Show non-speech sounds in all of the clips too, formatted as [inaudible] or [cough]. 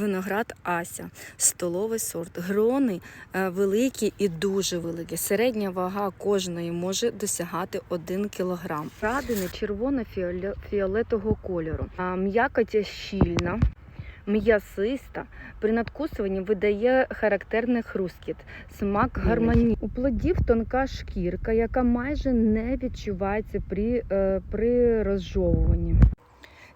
Виноград Ася, столовий сорт. Грони е, великі і дуже великі. Середня вага кожної може досягати 1 кг. Радини червоно-фіолетового кольору. М'якоть щільна. М'ясиста при надкусуванні видає характерний хрускіт, смак гармонійний. У плодів тонка шкірка, яка майже не відчувається при, е, при розжовуванні.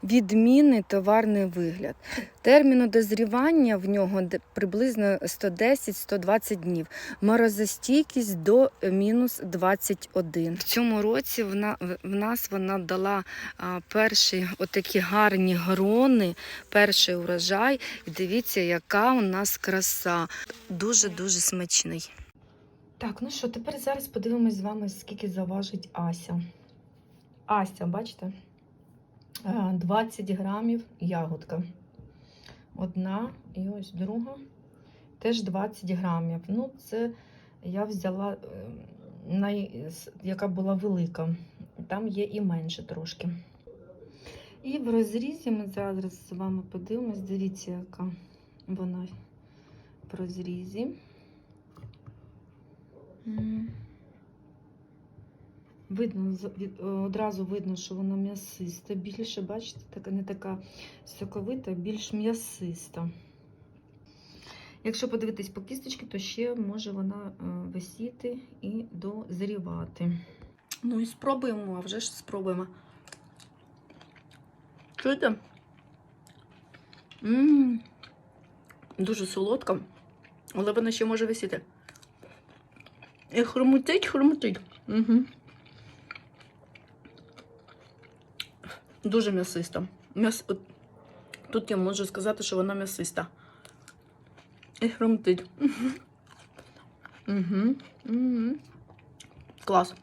Відмінний товарний вигляд. Терміну дозрівання в нього приблизно 110-120 днів. Морозостійкість до мінус 21. В цьому році вона, в нас вона дала перші отакі гарні грони, перший урожай. І дивіться, яка у нас краса. Дуже-дуже смачний. Так, ну що, тепер зараз подивимось з вами, скільки заважить Ася. Ася, бачите? Е, 20 грамів ягодка. Одна і ось друга. Теж 20 грамів. Ну, це я взяла, е, най... яка була велика. Там є і менше трошки. І в розрізі ми зараз з вами подивимось. Дивіться, яка вона в розрізі. Видно, е, одразу видно, що вона м'ясиста. Більше, бачите, така не така соковита, більш м'ясиста. Якщо подивитись по кісточці, то ще може вона е, висіти і дозрівати. Ну і спробуємо, а вже ж спробуємо. Чуєте? М, Дуже солодка, але вона ще може висіти. І хрумтить, хрумтить. Угу. Дуже м'ясиста. М'яс... Тут я можу сказати, що вона м'ясиста. І хрумтить. [laughs] Угу. Клас.